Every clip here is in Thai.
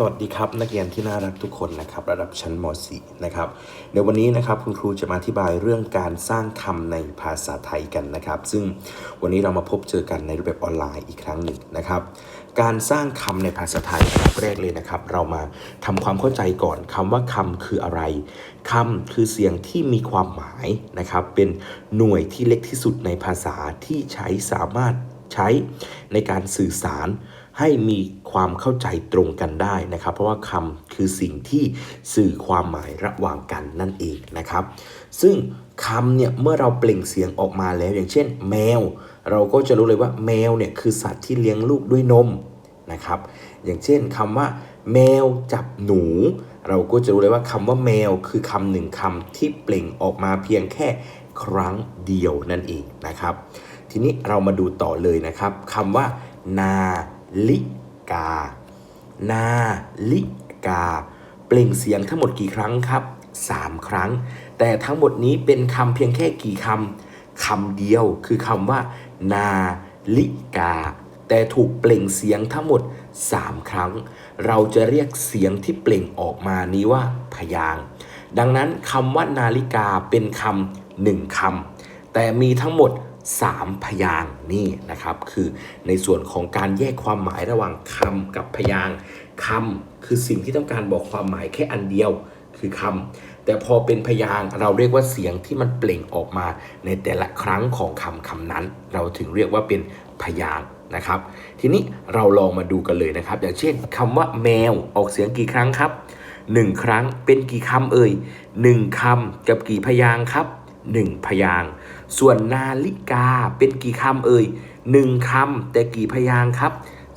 สวัสดีครับนักเรียนที่น่ารักทุกคนนะครับระดับชั้นม .4 นะครับเดี๋ยววันนี้นะครับคุณครูจะมาอธิบายเรื่องการสร้างคำในภาษาไทยกันนะครับ ซึ่งวันนี้เรามาพบเจอกันในรูปแบบออนไลน์อีกครั้งหนึ่งนะครับ การสร้างคำในภาษาไทยอันดับแรกเลยนะครับ เรามาทำความเข้าใจก่อนคำว่าคำคืออะไรคำคือเสียงที่มีความหมายนะครับ เป็นหน่วยที่เล็กที่สุดในภาษาที่ใช้สามารถใช้ในการสื่อสาร ให้มีความเข้าใจตรงกันได้นะครับ เพราะว่าคำคือสิ่งที่สื่อความหมายระหว่างกันนั่นเองนะครับ ซึ่งคำเนี่ยเมื่อเราเปล่งเสียงออกมาแล้ว อย่างเช่น แมว เราก็จะรู้เลยว่าแมวเนี่ยคือสัตว์ที่เลี้ยงลูกด้วยนมนะครับ อย่างเช่นคำว่า แมวจับหนู เราก็จะรู้เลยว่าคำว่าแมวคือคำหนึ่งคำที่เปล่งออกมาเพียงแค่ครั้งเดียวนั่นเองนะครับ ทีนี้เรามาดูต่อเลยนะครับคำว่า นา ลิกา นาลิกา เปล่งเสียงทั้งหมดกี่ครั้งครับ 3 ครั้ง แต่ทั้งหมดนี้เป็นคำเพียงแค่กี่คำคำเดียวคือคำว่า นาลิกา แต่ถูกเปล่งเสียงทั้งหมด 3 ครั้ง เราจะเรียกเสียงที่เปล่งออกมานี้ว่าพยางค์ดังนั้นคำว่านาฬิกาเป็นคำหนึ่งคำแต่มีทั้งหมด 3 พยางนี่นะครับ คือในส่วนของการแยกความหมายระหว่างคำกับพยางค์คำคือสิ่งที่ต้องการบอกความหมายแค่อันเดียวคือคำแต่พอเป็นพยางเราเรียกว่าเสียงที่มันเปล่งออกมาในแต่ละครั้งของคำคำนั้น เราถึงเรียกว่าเป็นพยางนะครับ ทีนี้เราลองมาดูกันเลยนะครับ อย่างเช่นคำว่าแมวออกเสียงกี่ครั้งครับ 1 ครั้งเป็นกี่คำเอ่ย1คำกับกี่พยางครับ 1 พยาง ส่วนนาฬิกาเป็นกี่คำเอ่ย1คำแต่กี่พยางครับ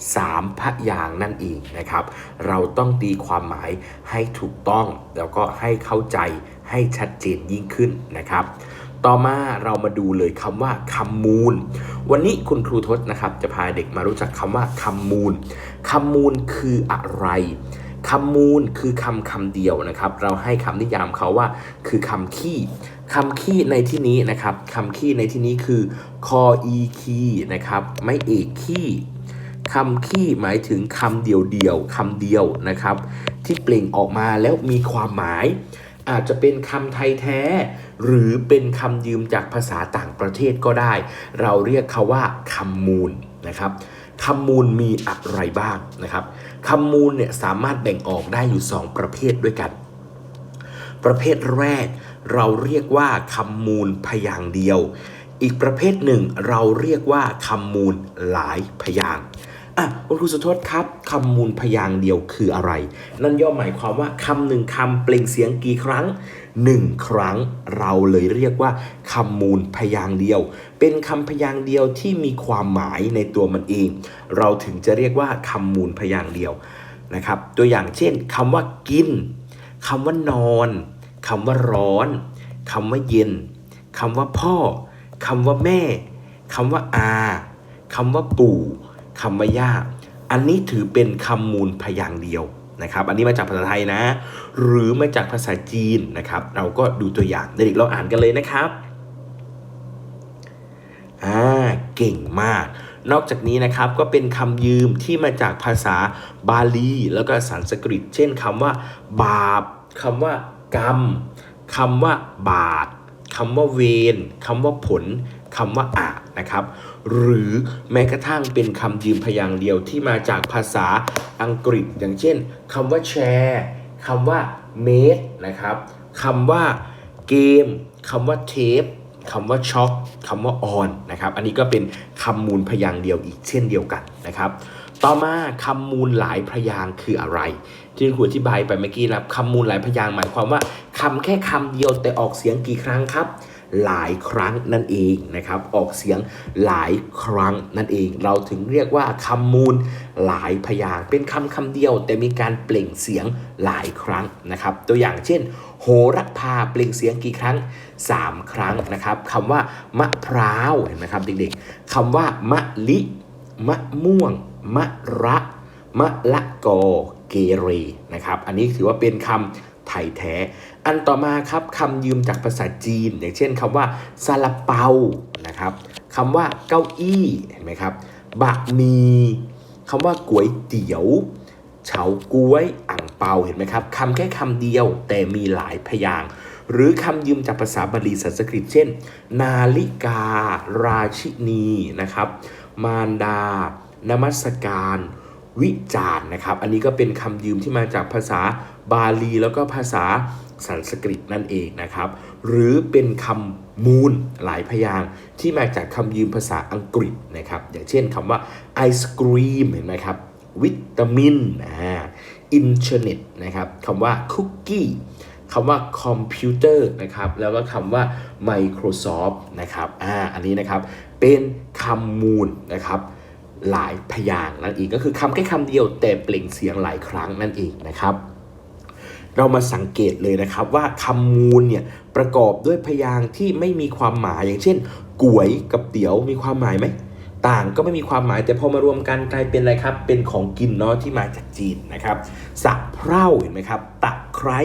3พยางนั่นเองนะครับ เราต้องตีความหมายให้ถูกต้อง แล้วก็ให้เข้าใจให้ชัดเจนยิ่งขึ้นนะครับ ต่อมาเรามาดูเลยคำว่าคำมูล วันนี้คุณครูทศนะครับจะพาเด็กมารู้จักคำว่าคำมูลคำมูลคืออะไรคำมูลคือคำคำเดียวนะครับ เราให้คำนิยามเขาว่าคือคำขี้ คำขี้ในที่นี้นะครับคำขี้ในที่นี้คือคออีคีนะครับไม่เอกขี้คำขี้หมายถึงคำเดียวเดียวคำเดียวนะครับ ที่เปล่งออกมาแล้วมีความหมาย อาจจะเป็นคำไทยแท้ หรือเป็นคำยืมจากภาษาต่างประเทศก็ได้ เราเรียกเขาว่าคำมูลนะครับคำมูลมีอะไรบ้างนะครับคำมูลเนี่ยสามารถแบ่งออกได้อยู่ 2 ประเภทด้วยกัน ประเภทแรก เราเรียกว่าคำมูลพยางเดียว อีกประเภทหนึ่งเราเรียกว่าคำมูลหลายพยางค์อะคุณครูสุทธครับคำมูลพยางเดียวคืออะไร นั่นย่อหมายความว่าคำหนึ่งคำเปล่งเสียงกี่ครั้งหนึ่งครั้งเราเลยเรียกว่าคำมูลพยางเดียว เป็นคำพยางเดียวที่มีความหมายในตัวมันเอง เราถึงจะเรียกว่าคำมูลพยางเดียวนะครับ ตัวอย่างเช่นคำว่ากินคำว่านอน คำว่าร้อนคำว่าเย็นคำว่าพ่อคำว่าแม่คำว่าอาคำว่าปู่คำว่าย่า อันนี้ถือเป็นคำมูลพยางค์เดียวนะครับ อันนี้มาจากภาษาไทยนะ หรือมาจากภาษาจีนนะครับ เราก็ดูตัวอย่างเด็กเราอ่านกันเลยนะครับอ่าเก่งมาก นอกจากนี้นะครับก็เป็นคำยืมที่มาจากภาษาบาลี แล้วก็สันสกฤต เช่นคำว่า บาปคำว่า กรรมคำว่าบาทคำว่าเวรคำว่าผลคำว่าอานะครับ หรือแม้กระทั่งเป็นคำยืมพยางค์เดียวที่มาจากภาษาอังกฤษ อย่างเช่นคำว่าแชร์คำว่าเมดนะครับคำว่าเกมคำว่าเทปคำว่าช็อคคำว่าออนนะครับอันนี้ก็เป็นคำมูลพยางค์เดียวอีกเช่นเดียวกันนะครับ ต่อมาคำมูลหลายพยางค์คืออะไร ที่ครูอธิบายไปเมื่อกี้นะครับคำมูลหลายพยางหมายความว่าคำแค่คำเดียวแต่ออกเสียงกี่ครั้งครับ หลายครั้งนั่นเองนะครับ ออกเสียงหลายครั้งนั่นเอง เราถึงเรียกว่าคำมูลหลายพยางเป็นคำคำเดียวแต่มีการเปล่งเสียงหลายครั้งนะครับ ตัวอย่างเช่น โหระพาเปล่งเสียงกี่ครั้ง 3 ครั้งนะครับคำว่ามะพร้าวเห็นไหมครับเด็กๆคำว่ามะลิ มะม่วง มะระ มะละกอ เกเรนะครับ อันนี้ถือว่าเป็นคำไทยแท้ อันต่อมาครับคำยืมจากภาษาจีน อย่างเช่นคำว่าซาลาเปานะครับคำว่าเก้าอี้เห็นไหมครับบะหมี่คำว่าก๋วยเตี๋ยวเฉาก้วยอ่างเปาเห็นไหมครับคำแค่คำเดียวแต่มีหลายพยางหรือคำยืมจากภาษาบาลีสันสกฤตเช่น นาลิกา ราชินีนะครับ มารดา นมัสการ วิจารณ์นะครับ อันนี้ก็เป็นคำยืมที่มาจากภาษาบาลี แล้วก็ภาษาสันสกฤตนั่นเองนะครับ หรือเป็นคำมูลหลายพยางที่มาจากคำยืมภาษาอังกฤษนะครับ อย่างเช่นคำว่าไอศกรีมเห็นไหมครับ วิตามินอ่าอินเทอร์เน็ตนะครับคำว่าคุกกี้คำว่าคอมพิวเตอร์นะครับ แล้วก็คำว่า Microsoft นะครับอ่าอันนี้นะครับ เป็นคำมูลนะครับ หลายพยางนั่นเองก็คือคำแค่คำเดียวแต่เปล่งเสียงหลายครั้งนั่นเองนะครับ เรามาสังเกตเลยนะครับว่าคำมูลเนี่ยประกอบด้วยพยางที่ไม่มีความหมายอย่างเช่นก๋วยกับเตี๋ยวมีความหมายไหมต่างก็ไม่มีความหมายแต่พอมารวมกันกลายเป็นอะไรครับ เป็นของกินเนาะที่มาจากจีนนะครับสะเพร่าเห็นไหมครับ ตะไคร้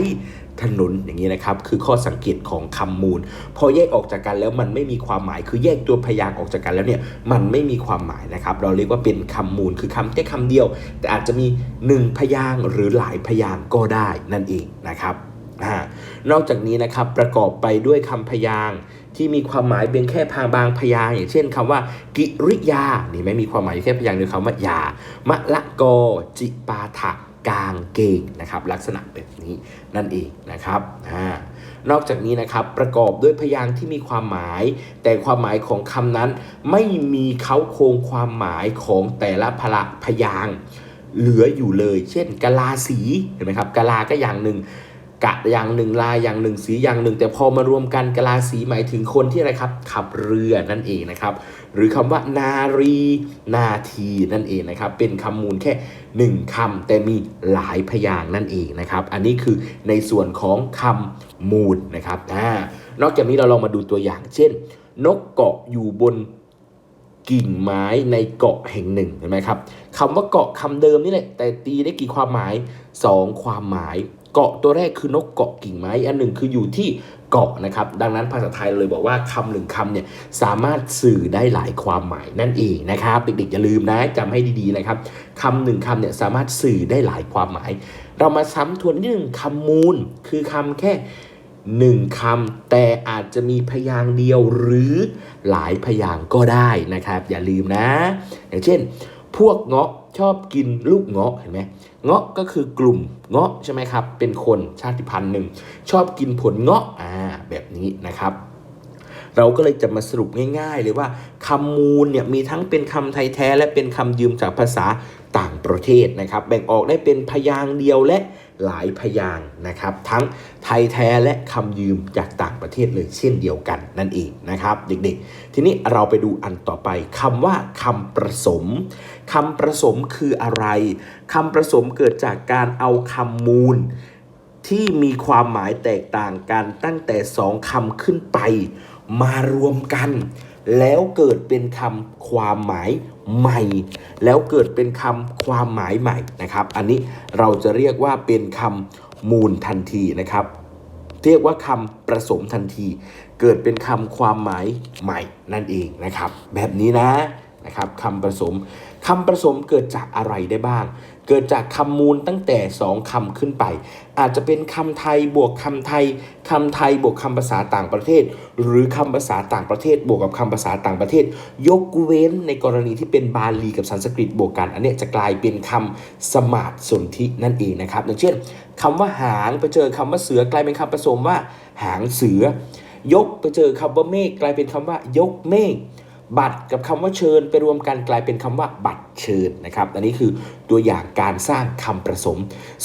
ถนนอย่างนี้นะครับ คือข้อสังเกตของคำมูล พอแยกออกจากกันแล้วมันไม่มีความหมาย คือแยกตัวพยางออกจากกันแล้วเนี่ยมันไม่มีความหมายนะครับ เราเรียกว่าเป็นคำมูลคือคำแค่คำเดียว แต่อาจจะมีหนึ่งพยางหรือหลายพยางก็ได้นั่นเองนะครับนอกจากนี้นะครับประกอบไปด้วยคำพยางที่มีความหมายเพียงแค่พางบางพยางอย่างเช่นคำว่า กิริยา นี่ไม่มีความหมายแค่พยางค์เดียวคำว่ายามะละกอจิปาถะ กางเกงนะครับลักษณะแบบนี้นั่นเองนะครับอนอกจากนี้นะครับประกอบด้วยพยางค์ที่มีความหมาย แต่ความหมายของคำนั้นไม่มีเขาโครงความหมายของแต่ละพละพยางค์เหลืออยู่เลย เช่นกะลาสีเห็นไหมครับกะลาก็อย่างหนึ่ง กะอย่างหนึ่งลาอย่างหนึ่งสีอย่างหนึ่ง แต่พอมารวมกันกะลาสีหมายถึงคนที่อะไรครับ ขับเรือนั่นเองนะครับ หรือคำว่านารี นาทีนั่นเองนะครับ เป็นคำมูลแค่หนึ่งคำแต่มีหลายพยางนั่นเองนะครับ อันนี้คือในส่วนของคำมูลนะครับอ่านอกจากนี้เราลองมาดูตัวอย่าง เช่น นกเกาะอยู่บนกิ่งไม้ในเกาะแห่งหนึ่งเห็นไหมครับคำว่าเกาะคำเดิมนี่แหละแต่ตีได้กี่ความหมาย 2 ความหมาย เกาะตัวแรกคือนกเกาะกิ่งไม้ อันหนึ่งคืออยู่ที่เกาะนะครับ ดังนั้นภาษาไทยเลยบอกว่าคำหนึ่งคำเนี่ยสามารถสื่อได้หลายความหมายนั่นเองนะครับเด็กๆอย่าลืมนะจำให้ดีๆนะครับคำหนึ่งคำเนี่ยสามารถสื่อได้หลายความหมาย เรามาซ้ำทวนนิดหนึ่งคำมูล คือคำแค่หนึ่งคำแต่อาจจะมีพยางค์เดียวหรือหลายพยางค์ก็ได้นะครับ อย่าลืมนะ อย่างเช่น พวกเงาะชอบกินลูกเงาะเห็นไหม เงาะก็คือกลุ่มเงาะใช่ไหมครับ เป็นคนชาติพันธุ์หนึ่ง ชอบกินผลเงาะอ่าแบบนี้นะครับ เราก็เลยจะมาสรุปง่ายๆเลยว่าคำมูลเนี่ยมีทั้งเป็นคำไทยแท้และเป็นคำยืมจากภาษาต่างประเทศนะครับ แบ่งออกได้เป็นพยางเดียวและหลายพยางนะครับ ทั้งไทยแท้และคำยืมจากต่างประเทศเลยเช่นเดียวกันนั่นเองนะครับ เด็กๆ ทีนี้เราไปดูอันต่อไปคำว่าคำประสม คำประสมคืออะไร คำประสมเกิดจากการเอาคำมูล ที่มีความหมายแตกต่างกันตั้งแต่สองคำขึ้นไป มารวมกัน แล้วเกิดเป็นคำความหมายใหม่ แล้วเกิดเป็นคำความหมายใหม่นะครับ อันนี้เราจะเรียกว่าเป็นคำมูลทันทีนะครับ เรียกว่าคำประสมทันที เกิดเป็นคำความหมายใหม่นั่นเองนะครับ แบบนี้นะนะครับคำผสม คำผสมเกิดจากอะไรได้บ้าง เกิดจากคำมูลตั้งแต่2คำขึ้นไป อาจจะเป็นคำไทยบวกคำไทยคำไทยบวกคำภาษาต่างประเทศ หรือคำภาษาต่างประเทศ บวกกับคำภาษาต่างประเทศ ยกเว้นในกรณีที่เป็นบาลีกับสันสกฤตบวกกัน อันเนี้ยจะกลายเป็นคำสมาร์ทสนธินั่นเองนะครับอย่างเช่นคำว่าหางไปเจอคำว่าเสือกลายเป็นคำผสมว่า หางเสือ ยกไปเจอคำว่าเมฆกลายเป็นคำว่ายกเมฆ บัตรกับคำว่าเชิญไปรวมกันกลายเป็นคำว่าบัตรเชิญนะครับอันนี้คือตัวอย่างการสร้างคำผสม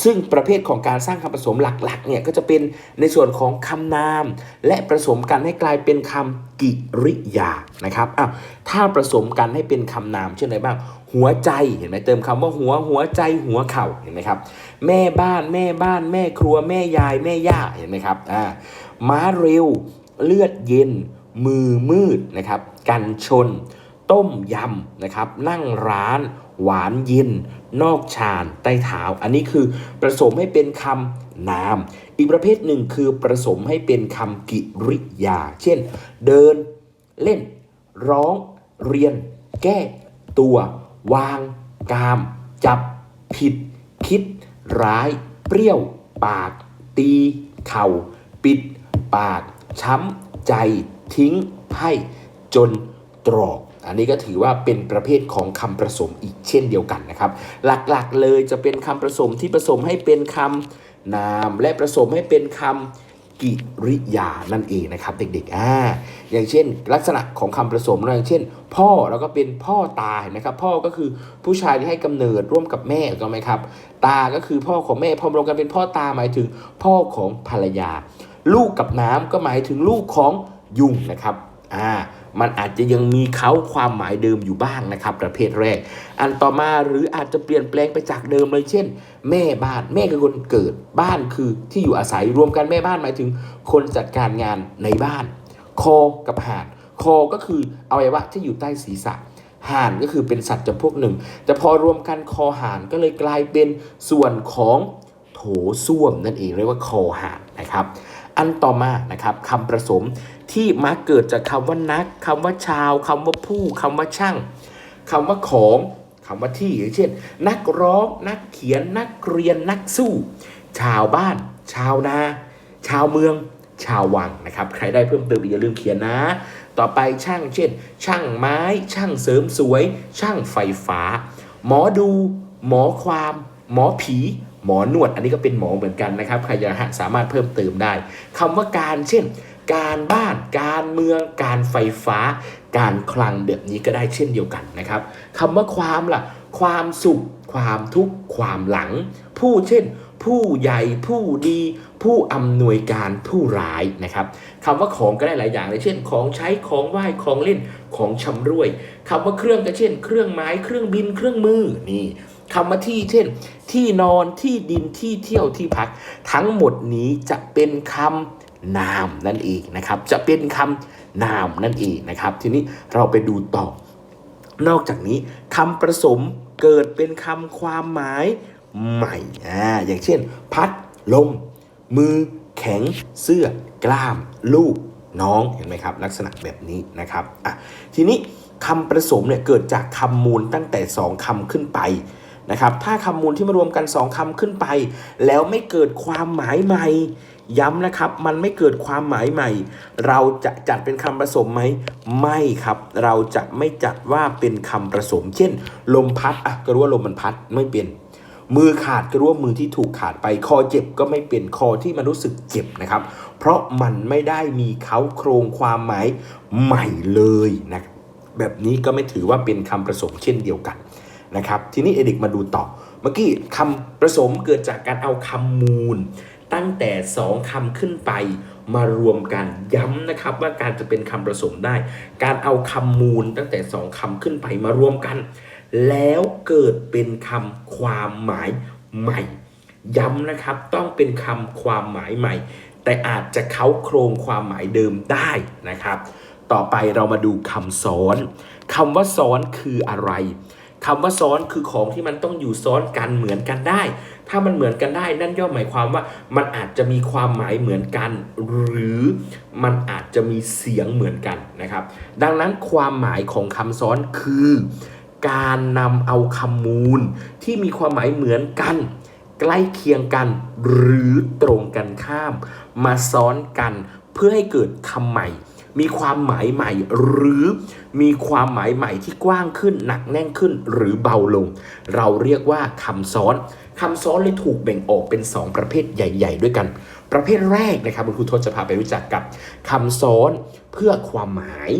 ซึ่งประเภทของการสร้างคำผสมหลักๆเนี่ยก็จะเป็นในส่วนของคำนาม และผสมกันให้กลายเป็นคำกิริยานะครับอ้าวถ้าผสมกันให้เป็นคำนามเช่นอะไรบ้าง หัวใจเห็นไหมเติมคำว่าหัวหัวใจหัวเข่าเห็นไหมครับ แม่บ้านแม่บ้านแม่ครัวแม่ยายแม่ย่าเห็นไหมครับอ่าม้าเร็วเลือดเย็นมือมืดนะครับกันชน ต้มยำนะครับ นั่งร้านหวานเย็น นอกชานใต้เท้าอันนี้คือผสมให้เป็นคำนาม อีกประเภทหนึ่งคือผสมให้เป็นคำกิริยา เช่น เดิน เล่น ร้อง เรียน แก้ ตัว วาง กาม จับ ผิด คิด ร้าย เปรี้ยว ปาก ตี เข่า ปิด ปาก ช้ำ ใจ ทิ้ง ให้ จนตรอก อันนี้ก็ถือว่าเป็นประเภทของคำผสมอีกเช่นเดียวกันนะครับ หลักๆเลยจะเป็นคำผสมที่ผสมให้เป็นคำนาม และผสมให้เป็นคำกิริยานั่นเองนะครับเด็กๆอ่าอย่างเช่น ลักษณะของคำผสมอย่างเช่น พ่อแล้วก็เป็นพ่อตาเห็นไหมครับ พ่อก็คือผู้ชายที่ให้กำเนิดร่วมกับแม่ถูกไหมครับ ตาก็คือพ่อของแม่พอรวมกันเป็นพ่อตาหมายถึง พ่อของภรรยา ลูกกับน้ำก็หมายถึงลูกของยุงนะครับอ่า มันอาจจะยังมีเขาความหมายเดิมอยู่บ้างนะครับ ประเภทแรก อันต่อมาหรืออาจจะเปลี่ยนแปลงไปจากเดิมเลยเช่น แม่บ้านแม่คือคนเกิดบ้านคือที่อยู่อาศัยรวมกันแม่บ้านหมายถึง คนจัดการงานในบ้าน คอกับห่านคอก็คืออวัยวะที่อยู่ใต้ศีรษะห่านก็คือเป็นสัตว์จำพวกหนึ่ง แต่พอรวมกันคอห่านก็เลยกลายเป็นส่วนของโถส้วมนั่นเองเรียกว่าคอห่านนะครับ อันต่อมานะครับคำผสมที่มักเกิดจากคำว่านักคำว่าชาวคำว่าผู้คำว่าช่างคำว่าของคำว่าที่อย่างเช่น นักร้องนักเขียนนักเรียนนักสู้ ชาวบ้าน ชาวนา ชาวเมือง ชาววังนะครับ ใครได้เพิ่มเติมอีกอย่าลืมเขียนนะ ต่อไปช่างเช่น ช่างไม้ ช่างเสริมสวย ช่างไฟฟ้า หมอดู หมอความ หมอผี หมอนวด อันนี้ก็เป็นหมอเหมือนกันนะครับใครจะสามารถเพิ่มเติมได้คำว่าการเช่น การบ้าน การเมือง การไฟฟ้า การคลังแบบนี้ก็ได้เช่นเดียวกันนะครับคำว่าความล่ะ ความสุข ความทุกข์ ความหลัง ผู้เช่น ผู้ใหญ่ ผู้ดี ผู้อำนวยการ ผู้ร้ายนะครับคำว่าของก็ได้หลายอย่างเลยเช่น ของใช้ ของไหว้ ของเล่น ของชำรวยคำว่าเครื่องก็เช่น เครื่องไม้ เครื่องบิน เครื่องมือ นี่ คำว่าที่เช่น ที่นอนที่ดินที่เที่ยวที่พัก ทั้งหมดนี้จะเป็นคำนามนั่นเองนะครับ จะเป็นคำนามนั่นเองนะครับ ทีนี้เราไปดูต่อ นอกจากนี้คำผสมเกิดเป็นคำความหมายใหม่อ่าอย่างเช่น พัดลม มือ แข็ง เสื้อ กล้าม ลูก น้องเห็นไหมครับ ลักษณะแบบนี้นะครับอะทีนี้คำผสมเนี่ยเกิดจากคำมูลตั้งแต่ 2คำขึ้นไป นะครับถ้าคำมูลที่มารวมกัน 2คำขึ้นไป แล้วไม่เกิดความหมายใหม่ ย้ำนะครับ มันไม่เกิดความหมายใหม่ เราจะจัดเป็นคำผสมไหม ไม่ครับ เราจะไม่จัดว่าเป็นคำผสม เช่น ลมพัดอะก็รู้ว่าลมมันพัดไม่เป็นมือขาดก็รู้ว่ามือที่ถูกขาดไปคอเจ็บก็ไม่เป็นคอที่มันรู้สึกเจ็บนะครับ เพราะมันไม่ได้มีเขาโครงความหมายใหม่เลยนะแบบนี้ก็ไม่ถือว่าเป็นคำผสมเช่นเดียวกัน นะครับ ทีนี้เอดิกมาดูต่อ เมื่อกี้คำผสมเกิดจากการเอาคำมูล ตั้งแต่ 2คำขึ้นไปมารวมกันย้ำนะครับว่าการจะเป็นคำผสมได้ การเอาคำมูลตั้งแต่ 2คำขึ้นไปมารวมกัน แล้วเกิดเป็นคำความหมายใหม่ ย้ำนะครับต้องเป็นคำความหมายใหม่ แต่อาจจะเขาโครงความหมายเดิมได้นะครับ ต่อไปเรามาดูคำซ้อนคำว่าซ้อนคืออะไร คำว่าซ้อนคือของที่มันต้องอยู่ซ้อนกันเหมือนกันได้ ถ้ามันเหมือนกันได้ นั่นย่อมหมายความว่ามันอาจจะมีความหมายเหมือนกัน หรือมันอาจจะมีเสียงเหมือนกันนะครับ ดังนั้นความหมายของคำซ้อนคือ การนำเอาคำมูล ที่มีความหมายเหมือนกัน ใกล้เคียงกัน หรือตรงกันข้าม มาซ้อนกันเพื่อให้เกิดคำใหม่ มีความหมายใหม่ หรือมีความหมายใหม่ที่กว้างขึ้นหนักแน่นขึ้นหรือเบาลง เราเรียกว่าคำซ้อนคำซ้อนเลยถูกแบ่งออกเป็น 2 ประเภทใหญ่ ๆ ด้วยกัน ประเภทแรกนะครับคุณครูทศจะพาไปรู้จักกับคำซ้อนเพื่อความหมาย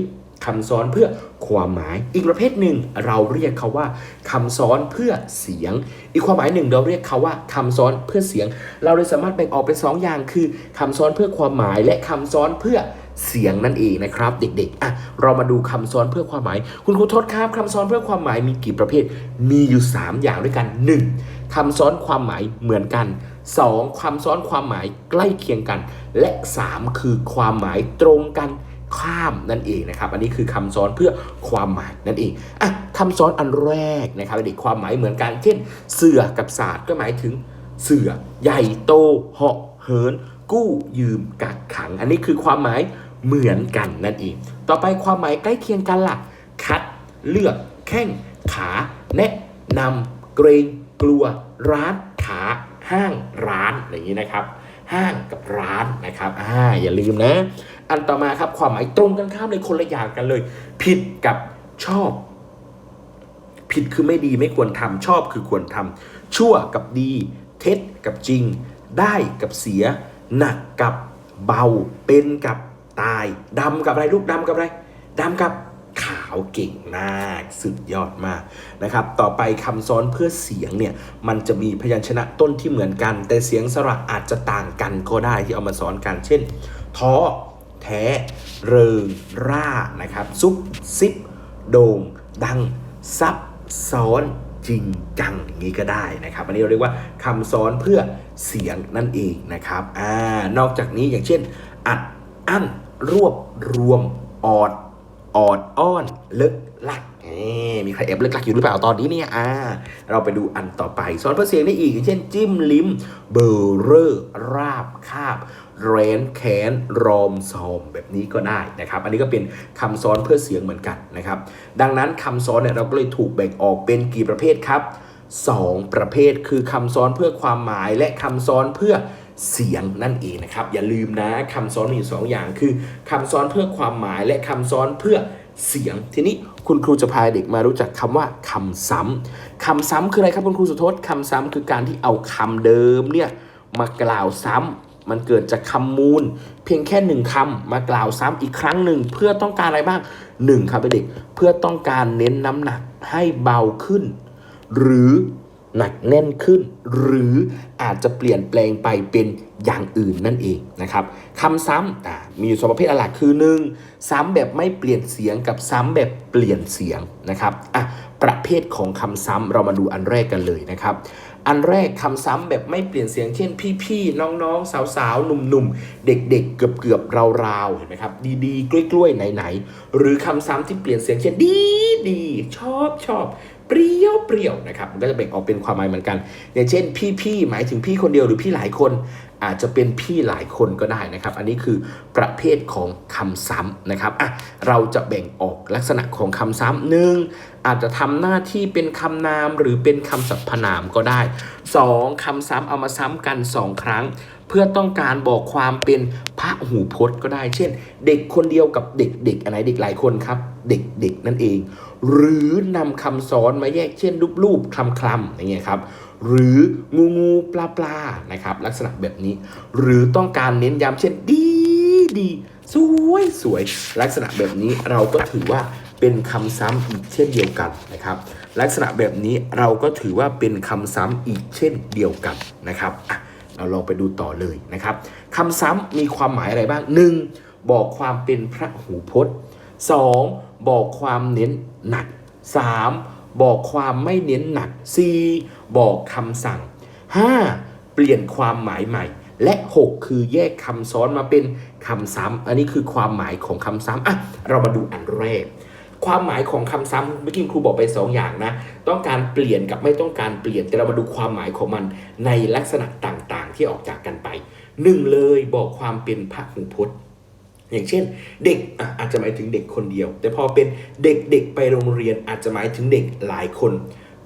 คำซ้อนเพื่อความหมาย อีกประเภทหนึ่งเราเรียกเขาว่าคำซ้อนเพื่อเสียง อีกความหมายหนึ่งเราเรียกเขาว่าคำซ้อนเพื่อเสียง เราเลยสามารถแบ่งออกเป็น2ออย่างคือคำซ้อนเพื่อความหมาย และคำซ้อนเพื่อเสียงนั่นเองนะครับ เด็กๆอะเรามาดูคำซ้อนเพื่อความหมาย คุณครูทศครับคำซ้อนเพื่อความหมายมีกี่ประเภท มีอยู่ 3 อย่างด้วยกัน 1. คำซ้อนความหมายเหมือนกัน 2. คำซ้อนความหมายใกล้เคียงกัน และ 3 คือความหมายตรงกัน ข้ามนั่นเองนะครับ อันนี้คือคำซ้อนเพื่อความหมายนั่นเองอะคำซ้อนอันแรกนะครับเด็กความหมายเหมือนกันเช่น เสือกับศาสตร์ก็หมายถึงเสือใหญ่โตเหาะเหิน กู้ยืมกักขัง อันนี้คือความหมายเหมือนกันนั่นเอง ต่อไปความหมายใกล้เคียงกันล่ะ คัด เลือก แข้ง ขา แนะนำเกรงกลัว ร้าน ขา ห้าง ร้าน อย่างนี้นะครับ ห้างกับร้านนะครับ อ่า อย่าลืมนะ อันต่อมาครับความหมายตรงกันข้ามเลยคนละอย่างกันเลย ผิดกับชอบ ผิดคือไม่ดีไม่ควรทำชอบคือควรทำชั่วกับดี เท็จกับจริง ได้กับเสีย หนักกับเบา เป็นกับตายดำกับอะไรลูกดำกับอะไรดำกับขาวเก่งมากสุดยอดมากนะครับ ต่อไปคำซ้อนเพื่อเสียงเนี่ยมันจะมีพยัญชนะต้นที่เหมือนกัน แต่เสียงสระอาจจะต่างกันก็ได้ที่เอามาสอนกัน เช่นท้อ แท้เริงร่านะครับ ซุบซิบโด่งดังซับซ้อนจริงจังอย่างนี้ก็ได้นะครับ อันนี้เราเรียกว่าคำซ้อนเพื่อเสียงนั่นเองนะครับอ่านอกจากนี้อย่างเช่น อัดอั้นรวบรวมออดออดอ้อนเลิกลักมีใครแอบเลิกลักอยู่หรือเปล่าตอนนี้เนี่ยอ่า เราไปดูอันต่อไปซ้อนเพื่อเสียงได้อีกอย่างเช่น จิ้มลิ้ม เบอร์เรอร์ราบคาบ แรนแขนรอมซอมแบบนี้ก็ได้นะครับ อันนี้ก็เป็นคำซ้อนเพื่อเสียงเหมือนกันนะครับ ดังนั้นคำซ้อนเนี่ยเราก็เลยถูกแบ่งออกเป็นกี่ประเภทครับ 2 ประเภทคือคำซ้อนเพื่อความหมายและคำซ้อนเพื่อเสียงนั่นเองนะครับ อย่าลืมนะคำซ้อนมีสองอย่างคือคำซ้อนเพื่อความหมายและคำซ้อนเพื่อเสียง ทีนี้คุณครูจะพาเด็กมารู้จักคำว่าคำซ้ำคำซ้ำคืออะไรครับคุณครูสุทศคำซ้ำคือการที่เอาคำเดิมเนี่ยมากล่าวซ้ำ มันเกิดจากคำมูล เพียงแค่หนึ่งคำมากล่าวซ้ำอีกครั้งหนึ่งเพื่อต้องการอะไรบ้างหนึ่งครับเด็กเพื่อต้องการเน้นน้ำหนักให้เบาขึ้น หรือ หนักแน่นขึ้น หรืออาจจะเปลี่ยนแปลงไปเป็นอย่างอื่นนั่นเองนะครับคำซ้ำมีอยู่สองประเภทหลักคือหนึ่งซ้ำแบบไม่เปลี่ยนเสียงกับซ้ำแบบเปลี่ยนเสียงนะครับอะประเภทของคำซ้ำเรามาดูอันแรกกันเลยนะครับอันแรกคำซ้ำแบบไม่เปลี่ยนเสียงเช่นพี่ๆน้องๆ สาวๆ หนุ่มๆ เด็กๆ เกือบๆราวๆเห็นไหมครับดีๆกล้วยๆไหนๆหรือคำซ้ำที่เปลี่ยนเสียงเช่นดีดีๆชอบชอบ เปรี้ยวเปรี้ยวนะครับมันก็จะแบ่งออกเป็นความหมายเหมือนกัน อย่างเช่น พี่ๆหมายถึงพี่คนเดียวหรือพี่หลายคน อาจจะเป็นพี่หลายคนก็ได้นะครับ อันนี้คือประเภทของคำซ้ำนะครับอะเราจะแบ่งออกลักษณะของคำซ้ำหนึ่งอาจจะทำหน้าที่เป็นคำนามหรือเป็นคำสรรพนามก็ได้สองคำซ้ำเอามาซ้ำกันสองครั้งเพื่อต้องการบอกความเป็นพระหูพจน์ก็ได้ เช่น เด็กคนเดียวกับเด็กๆอันไหนเด็กหลายคนครับ เด็กๆนั่นเอง หรือนำคำซ้อนมาแยกเช่นรูปๆคลำๆอย่างเงี้ยครับหรืองูงูปลาปลานะครับลักษณะแบบนี้ หรือต้องการเน้นย้ำเช่นดีดีสวยสวยลักษณะแบบนี้เราก็ถือว่าเป็นคำซ้ำอีกเช่นเดียวกันนะครับ ลักษณะแบบนี้เราก็ถือว่าเป็นคำซ้ำอีกเช่นเดียวกันนะครับเราลองไปดูต่อเลยนะครับคำซ้ำมีความหมายอะไรบ้าง 1. บอกความเป็นพระหูพจน์ 2. บอกความเน้นหนัก 3. บอกความไม่เน้นหนัก 4. บอกคำสั่ง 5. เปลี่ยนความหมายใหม่ และ 6 คือแยกคำซ้อนมาเป็นคำซ้ำอันนี้คือความหมายของคำซ้ำอะเรามาดูอันแรกความหมายของคำซ้ำเมื่อกี้ครูบอกไปสองอย่างนะ ต้องการเปลี่ยนกับไม่ต้องการเปลี่ยน แต่เรามาดูความหมายของมันในลักษณะต่างๆ ที่ออกจากกันไปหนึ่งเลยบอกความเป็นพระหูพจน์ อย่างเช่น เด็กอาจจะหมายถึงเด็กคนเดียว แต่พอเป็นเด็กๆไปโรงเรียนอาจจะหมายถึงเด็กหลายคน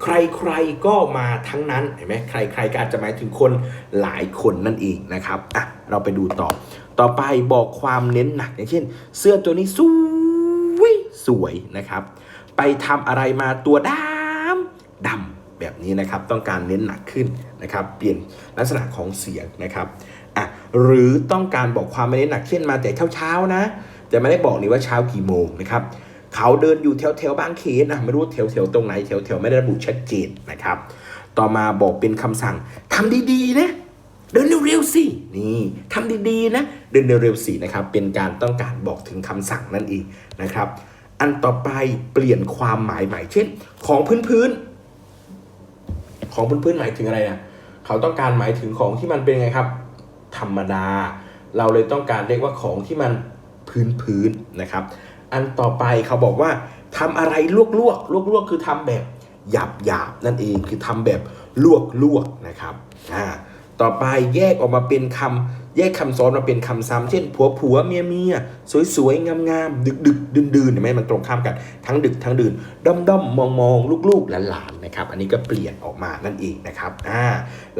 ใครๆก็มาทั้งนั้นเห็นไหมใครๆก็อาจจะหมายถึงคนหลายคนนั่นเองนะครับอะเราไปดูต่อ ต่อไปบอกความเน้นหนัก อย่างเช่น เสื้อตัวนี้สวยสวยนะครับ ไปทำอะไรมาตัวดำดำแบบนี้นะครับต้องการเน้นหนักขึ้นนะครับ เปลี่ยนลักษณะของเสียงนะครับ อะหรือต้องการบอกความไม่เน้นหนักเช่นมาแต่เช้าๆนะ แต่ไม่ได้บอกนี่ว่าเช้ากี่โมงนะครับเขาเดินอยู่แถวแถวๆบางเขนนะไม่รู้แถวแถวๆตรงไหนแถวแถวๆไม่ได้ระบุชัดเจนนะครับ ต่อมาบอกเป็นคำสั่งทำดีๆนะเดินเร็วๆสินี่ทำดีๆนะเดินเร็วๆสินะครับเป็นการต้องการบอกถึงคำสั่งนั่นเองนะครับ อันต่อไปเปลี่ยนความหมายใหม่เช่น ของพื้นๆของพื้นๆหมายถึงอะไรนะเขาต้องการหมายถึงของที่มันเป็นไงครับ ธรรมดา เราเลยต้องการเรียกว่าของที่มันพื้นๆนะครับ อันต่อไปเขาบอกว่าทำอะไรลวกลวกลวกลวกๆคือทำแบบหยาบหยาบๆนั่นเองคือทำแบบลวกลวกๆนะครับอ่าต่อไปแยกออกมาเป็นคำแยกคำซ้อนมาเป็นคำซ้ำเช่น ผัวผัวเมียเมียสวยๆงามๆดึกดึกดื่นดื่นเห็นไหมมันตรงข้ามกันทั้งดึกทั้งดื่นด้อมด้อมมองมองๆลูกหลานๆนะครับ อันนี้ก็เปลี่ยนออกมานั่นเองนะครับอ่า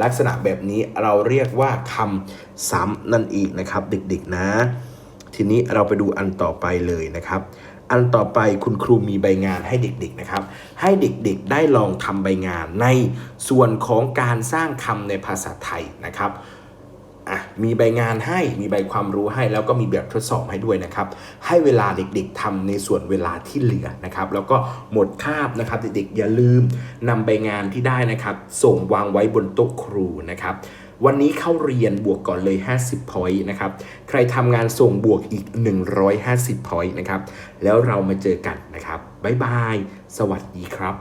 ลักษณะแบบนี้เราเรียกว่าคำ ซ้ำนั่นเองนะครับ เด็กๆนะ ทีนี้เราไปดูอันต่อไปเลยนะครับ อันต่อไปคุณครูมีใบงานให้เด็กๆนะครับ ให้เด็กๆได้ลองทำใบงานในส่วนของการสร้างคำในภาษาไทยนะครับอะมีใบงานให้มีใบความรู้ให้แล้วก็มีแบบทดสอบให้ด้วยนะครับ ให้เวลาเด็กๆทำในส่วนเวลาที่เหลือนะครับ แล้วก็หมดคาบนะครับ เด็กๆอย่าลืมนำใบงานที่ได้นะครับ ส่งวางไว้บนโต๊ะครูนะครับ วันนี้เข้าเรียนบวกก่อนเลย 50 point นะครับ ใครทำงานส่งบวกอีก 150 point นะครับ แล้วเรามาเจอกันนะครับ บ๊ายบาย สวัสดีครับ